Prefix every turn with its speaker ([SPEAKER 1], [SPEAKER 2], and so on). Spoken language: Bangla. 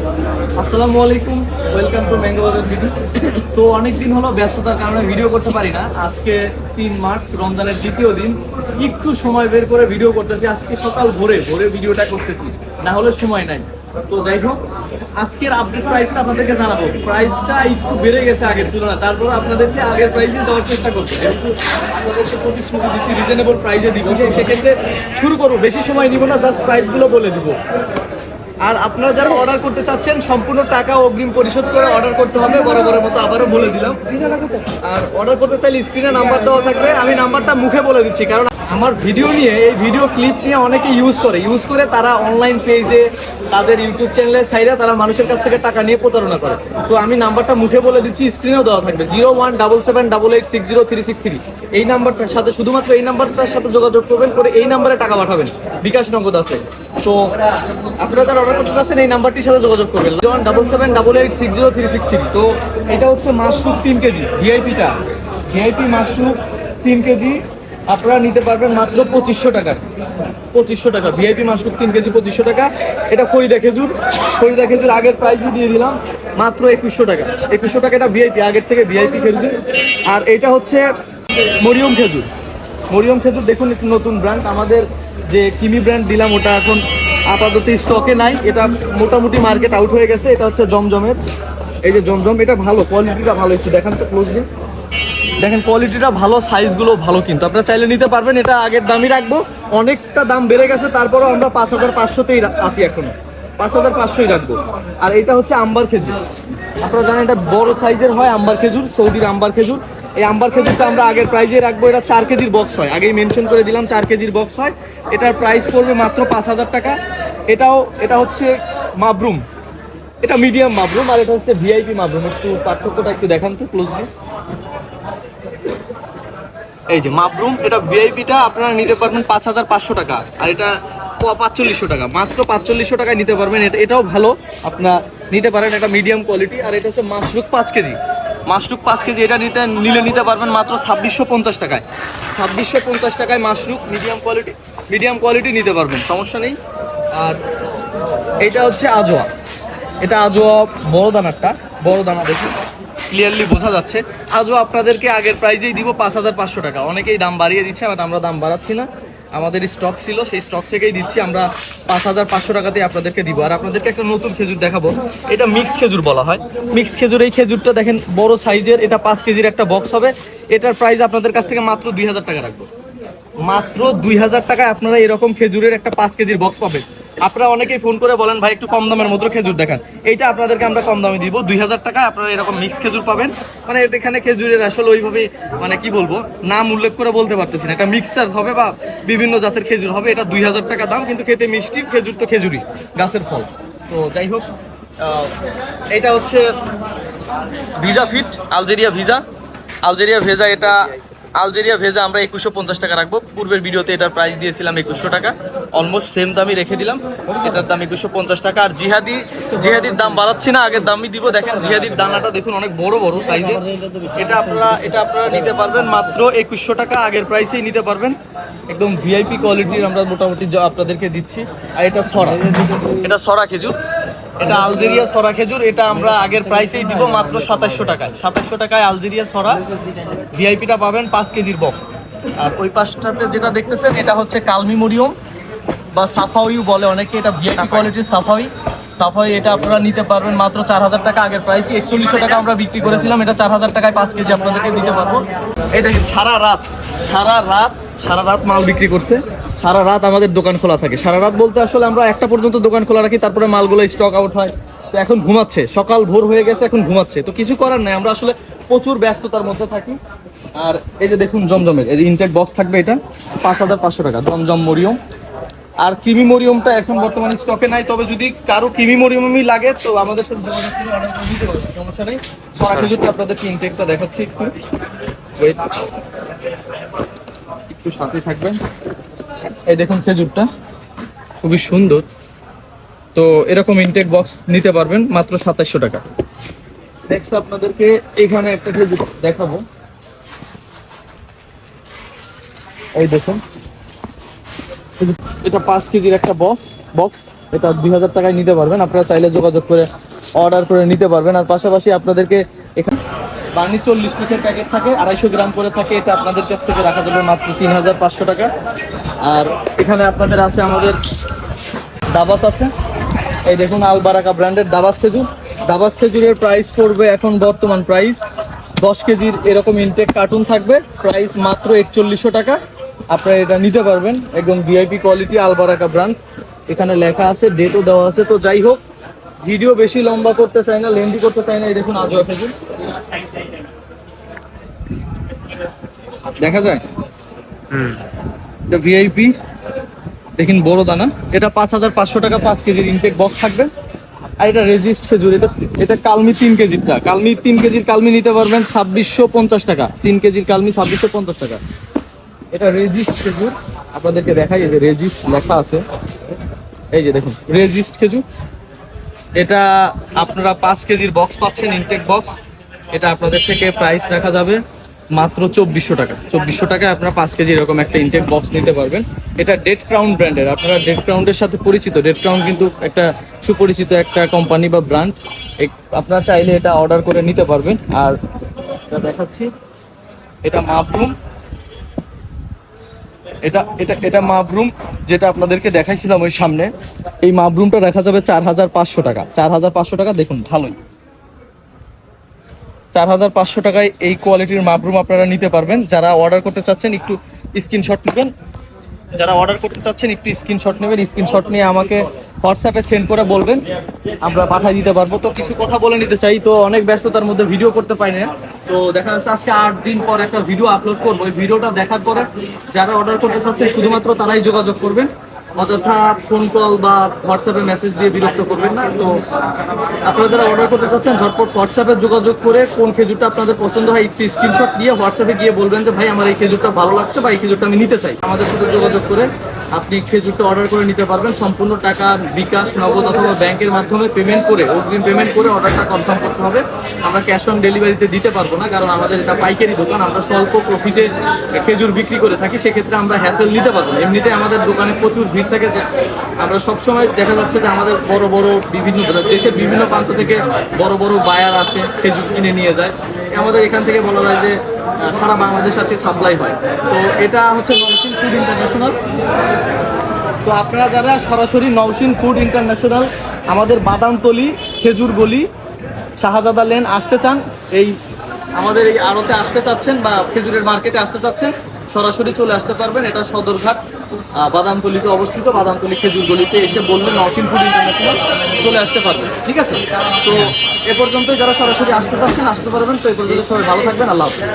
[SPEAKER 1] আসসালামু আলাইকুম ওয়েলকাম টু ম্যাঙ্গো ভিডিও তো অনেক দিন হলো ব্যস্ততার কারণে ভিডিও করতে পারি না। আজকে তিন মার্চ, রমজানের দ্বিতীয় দিন। একটু সময় বের করে ভিডিও করতেছি। আজকে সকাল ভোরে ভোরে ভিডিওটা করতেছি। না হলে সময় নাই। তো যাই হোক, আজকের আপডেট প্রাইসটা আপনাদেরকে জানাব। প্রাইসটা একটু বেড়ে গেছে আগের তুলনায়। তারপর আপনাদেরকে আগের প্রাইসে দেওয়ার চেষ্টা করছি যেহেতু আপনাদেরকে প্রতিশ্রুতি দিচ্ছি রিজনেবল প্রাইসে দিব। সেক্ষেত্রে শুরু করব। বেশি সময় নিব না জাস্ট প্রাইসগুলো বলে দিব। আর আপনারা যারা অর্ডার করতে চাচ্ছেন, সম্পূর্ণ টাকা অগ্রিম পরিশোধ করে অর্ডার করতে হবে, বরাবরের মতো আবারও বলে দিলাম। আর অর্ডার করতে চাইলে স্ক্রিনে নাম্বার দেওয়া থাকবে। আমি নাম্বারটা মুখে বলে দিচ্ছি, কারণ আমার ভিডিও নিয়ে, এই ভিডিও ক্লিপ নিয়ে অনেকে ইউজ করে। ইউজ করে তারা অনলাইন পেজে তাদের ইউটিউব চ্যানেলে সাইডে তারা মানুষের কাছ থেকে টাকা নিয়ে প্রতারণা করে। তো আমি নাম্বারটা মুখে বলে দিচ্ছি স্ক্রিনেও দেওয়া থাকবে। Zero one double seven double eight six zero three six three এই নাম্বারটার সাথে শুধুমাত্র এই নাম্বারটার সাথে যোগাযোগ করবেন, করে এই নাম্বারে টাকা পাঠাবেন। বিকাশ নগদ আছে। তো আপনারা যারা অর্ডার করতে চাচ্ছেন, এই নাম্বারটির সাথে যোগাযোগ করবেন। One double seven double eight six zero three six three তো এটা হচ্ছে মাশরুম তিন কেজি ভিআইপিটা ভিআইপি মাশরুম তিন কেজি, আপনারা নিতে পারবেন মাত্র পঁচিশশো টাকা। পঁচিশশো টাকা ভিআইপি মাশরুম তিন কেজি, পঁচিশশো টাকা। এটা ফরিদা খেজুর। ফরিদা খেজুর আগের প্রাইসই দিয়ে দিলাম, মাত্র একুশশো টাকা। একুশশো টাকা এটা ভিআইপি আগের থেকে ভিআইপি খেজুর। আর এটা হচ্ছে মরিয়ম খেজুর। মরিয়ম খেজুর, দেখুন, একটু নতুন ব্র্যান্ড আমাদের যে কিমি ব্র্যান্ড দিলাম, ওটা এখন আপাতত স্টকে নাই। এটা মোটামুটি মার্কেট আউট হয়ে গেছে, এটা হচ্ছে জমজমের। এই যে জমজম, এটা ভালো কোয়ালিটিটা ভালো, একটু দেখান তো ক্লোজ দিন দেখেন কোয়ালিটিটা ভালো সাইজগুলো ভালো কিন্তু। আপনারা চাইলে নিতে পারবেন, এটা আগের দামই রাখব। অনেকটা দাম বেড়ে গেছে, তারপরেও আমরা পাঁচ হাজার পাঁচশোতেই আছি এখনও। পাঁচ হাজার পাঁচশোই রাখব। আর এটা হচ্ছে আম্বার খেজুর। আপনারা জানেন, এটা বড় সাইজের হয় আম্বার খেজুর, সৌদির আম্বার খেজুর। এই আম্বার খেজুরটা আমরা আগের প্রাইজে রাখব। এটা চার কেজির বক্স হয়। আগেই মেনশন করে দিলাম, চার কেজির বক্স হয়। এটার প্রাইস পড়বে মাত্র পাঁচ হাজার টাকা। এটাও, এটা হচ্ছে মাবরুম। এটা মিডিয়াম মাবরুম আর এটা হচ্ছে ভিআইপি মাবরুম। একটু পার্থক্যটা একটু দেখান তো ক্লোজলি এই যে মাবরুম, এটা ভিআইপিটা আপনারা নিতে পারবেন পাঁচ হাজার পাঁচশো টাকা। আর এটা পাঁচচল্লিশশো টাকা। মাত্র পাঁচচল্লিশশো টাকায় নিতে পারবেন। এটা এটাও ভালো। আপনার নিতে পারেন, এটা মিডিয়াম কোয়ালিটি আর এটা হচ্ছে মাশরুক পাঁচ কেজি। মাশরুক পাঁচ কেজি এটা নিতে নিলে নিতে পারবেন মাত্র ছাব্বিশশো পঞ্চাশ টাকায়। ছাব্বিশশো পঞ্চাশ টাকায় mushroom medium quality medium quality নিতে পারবেন, সমস্যা নেই। আর এটা হচ্ছে আজোয়া। এটা আজোয়া বড় দানারটা, বড় দানা দেখুন ক্লিয়ারলি বোঝা যাচ্ছে। আজও আপনাদেরকে আগের প্রাইজেই দিব পাঁচ হাজার পাঁচশো টাকা। অনেকেই দাম বাড়িয়ে দিচ্ছে, বাট আমরা দাম বাড়াচ্ছি না। আমাদের স্টক ছিল, সেই স্টক থেকেই দিচ্ছি। আমরা পাঁচ হাজার পাঁচশো টাকাতেই আপনাদেরকে দিব। আর আপনাদেরকে একটা নতুন খেজুর দেখাবো। এটা মিক্স খেজুর বলা হয়। মিক্স খেজুর, এই খেজুরটা দেখেন বড় সাইজের এটা পাঁচ কেজির একটা বক্স হবে। এটার প্রাইস আপনাদের কাছ থেকে মাত্র দুই হাজার টাকা রাখব। মাত্র দুই হাজার টাকায় আপনারা এরকম খেজুরের একটা পাঁচ কেজির বক্স পাবেন। আপনারা অনেকেই ফোন করে বলেন, ভাই, একটু কম দামের মতো খেজুর দেখান। এইটা আপনাদেরকে আমরা কম দামে দিব। দুই হাজার টাকায় আপনারা এরকম মিক্স খেজুর পাবেন। মানে এখানে খেজুরের আসলে ওইভাবে মানে কি বলব, নাম উল্লেখ করে বলতে পারতেছি না। এটা মিক্সার হবে বা বিভিন্ন জাতের খেজুর হবে, এটা দুই হাজার টাকা দাম, কিন্তু খেতে মিষ্টি, খেজুর তো খেজুরই, গাছের ফল। তো যাই হোক এটা হচ্ছে ভিজা ফিট, আলজেরিয়া ভিজা। আলজেরিয়া ভেজা এটা আলজেরিয়া ভেজা আমরা একুশশো পঞ্চাশ টাকা রাখব। পূর্বের ভিডিওতে এটার প্রাইস দিয়েছিলাম একুশশো টাকা। অলমোস্ট সেম দামই রেখে দিলাম। এটার দাম একুশশো পঞ্চাশ টাকা। আর জিহাদি, জিহাদির দাম বাড়াচ্ছি না, আগের দামই দিব। দেখেন জিহাদির দানাটা দেখুন অনেক বড় বড় সাইজে এটা আপনারা এটা আপনারা নিতে পারবেন মাত্র একুশশো টাকা। আগের প্রাইসেই নিতে পারবেন। একদম ভিআইপি কোয়ালিটির আমরা মোটামুটি আপনাদেরকে দিচ্ছি। আর এটা সরা। এটা সরা খেজুর। এটা আলজেরিয়া সরা খেজুর এটা আমরা আগের প্রাইসেই দিব মাত্র সাতাশশো টাকায়। সাতাশশো টাকায় আলজেরিয়া সরা ভিআইপিটা পাবেন পাঁচ কেজির বক্স আর ওই পাশটাতে যেটা দেখতেছেন এটা হচ্ছে কালমি মরিয়ম বা সাফাউইও বলে অনেকে এটা ভিআইপি কোয়ালিটির সাফাউই। সাফাই এটা আপনারা নিতে পারবেন মাত্র চার হাজার টাকা আগের প্রাইসে একচল্লিশশো টাকা আমরা বিক্রি করেছিলাম এটা চার হাজার টাকায় পাঁচ কেজি আপনাদেরকে দিতে পারব। এই দেখেন সারা রাত সারা রাত সারা রাত মাল বিক্রি করছে। সারা রাত আমাদের দোকান খোলা থাকে। সারা রাত বলতে আসলে আমরা একটা পর্যন্ত দোকান খোলা রাখি তারপরে মালগুলো স্টক আউট হয়। তো এখন ঘুমাচ্ছে। সকাল ভোর হয়ে গেছে এখন ঘুমাচ্ছে। তো কিছু করার নাই আমরা আসলে প্রচুর ব্যস্ততার মধ্যে থাকি। আর এই যে দেখুন জমজমের এই যে ইনটেক বক্স থাকবে এটা পাঁচ হাজার পাঁচশো টাকা জমজম মরিয়ম। আর কিমি মরিয়মটা এখন বর্তমানে স্টকে নাই তবে যদি কারও কিমি মরিয়মই লাগে তো আমাদের সাথে যোগাযোগ করে অর্ডার করে দিতে পারবেন সমস্যা নেই। খেজুরটা আপনাদেরকে ইনটেকটা দেখাচ্ছি একটু। ওয়েট একটু সাথে থাকবেন। এই দেখুন খেজুরটা। খুবই সুন্দর। তো এরকম ইনটেক বক্স নিতে পারবেন মাত্র সাতাশশো টাকা। নেক্সট আপনাদেরকে এখানে একটা খেজুর দেখাবো। এই দেখুন। এটা পাঁচ কেজির একটা বক্স বক্স এটা দুই হাজার টাকায় নিতে পারবেন। আপনারা চাইলে যোগাযোগ করে অর্ডার করে নিতে পারবেন। আর পাশাপাশি আপনাদেরকে এখানে বার্নি চল্লিশ পিসের প্যাকেট থাকে, আড়াইশো গ্রাম করে থাকে, এটা আপনাদের কাছ থেকে রাখা যাবে মাত্র তিন হাজার পাঁচশো টাকা। আর এখানে আপনাদের আছে আমাদের দাবাস আছে। এই দেখুন আলবারাকা ব্র্যান্ডের দাবাস খেজুর। দাবাস খেজুরের প্রাইস পড়বে এখন বর্তমান প্রাইস দশ কেজির এরকম ইনটেক কার্টুন থাকবে প্রাইস মাত্র একচল্লিশশো টাকা। আপনারা এটা নিতে পারবেন, একদম ভিআইপি কোয়ালিটি আলবারাকা ব্র্যান্ড এখানে লেখা আছে ডেটও দেওয়া আছে। তো যাই হোক ভিডিও বেশি লম্বা করতে চাই না লেন্দি করতে চাই না, এই দেখুন আজও খেজুর। দেখা যায়? এটা ভিআইপি দেখুন বড় দানা। এটা পাঁচ হাজার পাঁচশো টাকা পাঁচ কেজির ইনটেক বক্স থাকবে। আর এটা রেজিস্ট খেজুর। এটা এটা কালমি তিন কেজিরটা কালমি তিন কেজির কালমি নিতে পারবেন ছাব্বিশশো পঞ্চাশ টাকা। তিন কেজির কালমি ছাব্বিশশো পঞ্চাশ টাকা। এটা রেজিস্ট খেজুর। আপনাদেরকে দেখাই যে রেজিস্ট লেখা আছে। এই যে দেখুন রেজিস্ট খেজুর। এটা আপনারা পাঁচ কেজির বক্স পাচ্ছেন ইনটেক বক্স এটা আপনাদের থেকে প্রাইস রাখা যাবে মাত্র চব্বিশশো টাকা। চব্বিশশো টাকায় আপনারা পাঁচ কেজি এরকম একটা ইনটেক বক্স নিতে পারবেন। এটা ডেড ক্রাউন ব্র্যান্ডের আপনারা ডেড ক্রাউন্ডের সাথে পরিচিত। ডেড ক্রাউন কিন্তু একটা সুপরিচিত একটা কোম্পানি বা ব্র্যান্ড আপনারা চাইলে এটা অর্ডার করে নিতে পারবেন। আর দেখাচ্ছি। এটা মাপরুম এটা এটা এটা মাবরুম যেটা আপনাদেরকে দেখাইছিলাম ওই সামনে। এই মাবরুমটা দেখা যাবে চার হাজার পাঁচশো টাকা। চার হাজার পাঁচশো টাকা দেখুন, ভালোই। চার হাজার পাঁচশো টাকায় এই কোয়ালিটির মাপরুম আপনারা নিতে পারবেন। যারা অর্ডার করতে চাচ্ছেন, একটু স্ক্রিনশট নেবেন। যারা অর্ডার করতে চাচ্ছেন, একটু স্ক্রিনশট নেবেন। স্ক্রিনশট নিয়ে আমাকে হোয়াটসঅ্যাপে সেন্ড করে বলবেন। আমরা পাঠিয়ে দিতে পারব। তো কিছু কথা বলে নিতে চাই। তো অনেক ব্যস্ততার মধ্যে ভিডিও করতে পারি না তো দেখা যাচ্ছে আজকে আট দিন পর একটা ভিডিও আপলোড করব। ওই ভিডিওটা দেখার পরে যারা অর্ডার করতে চাচ্ছে, শুধুমাত্র তারাই যোগাযোগ করবেন। অযথা ফোন কল বা হোয়াটসঅ্যাপে মেসেজ দিয়ে বিরক্ত করবেন না। তো আপনারা যারা অর্ডার করতে চাচ্ছেন, ঝটপট হোয়াটসঅ্যাপে যোগাযোগ করে কোন খেজুরটা আপনাদের পছন্দ হয়, একটু স্ক্রিনশট দিয়ে হোয়াটসঅ্যাপে গিয়ে বলবেন যে, ভাই, আমার এই খেজুরটা ভালো লাগছে বা এই খেজুরটা আমি নিতে চাই। আমাদের সাথে যোগাযোগ করে আপনি খেজুরটা অর্ডার করে নিতে পারবেন। সম্পূর্ণ টাকা বিকাশ, নগদ অথবা ব্যাংকের মাধ্যমে পেমেন্ট করে, অগ্রিম পেমেন্ট করে অর্ডারটা কনফার্ম করতে হবে। আমরা ক্যাশ অন ডেলিভারিতে দিতে পারব না, কারণ আমাদের এটা পাইকারি দোকান। আমরা স্বল্প প্রফিটে খেজুর বিক্রি করে থাকি, সেক্ষেত্রে আমরা হ্যাসেল নিতে পারব না। এমনিতে আমাদের দোকানে প্রচুর ভিড় থাকে যে আমরা সবসময় দেখা যাচ্ছে যে আমাদের বড় বড় বিভিন্ন দেশের বিভিন্ন প্রান্ত থেকে বড় বড় বায়ার আসে, খেজুর কিনে নিয়ে যায়। আমাদের এখান থেকে বলা যায় যে সারা বাংলাদেশ আর সাপ্লাই হয়। তো এটা হচ্ছে নরসিং ফুড ইন্টারন্যাশনাল তো আপনারা যারা সরাসরি নওশিন ফুড ইন্টারন্যাশনাল আমাদের বাদামতলি, খেজুর গলি, শাহজাদা লেন আসতে চান, এই আমাদের এই আড়তে আসতে চাচ্ছেন বা খেজুরের মার্কেটে আসতে চাচ্ছেন, সরাসরি চলে আসতে পারবেন। এটা সদরঘাট। বাদামতলিতে অবস্থিত বাদামতলি খেজুর গলিতে এসে বললে নরসিংপুর ইন্টারন্যাশনাল চলে আসতে পারবে। ঠিক আছে? তো এ পর্যন্ত যারা সরাসরি আসতে চাচ্ছেন, আসতে পারবেন। তো এ পর্যন্ত সবাই ভালো থাকবেন, আল্লাহ হাফিজ।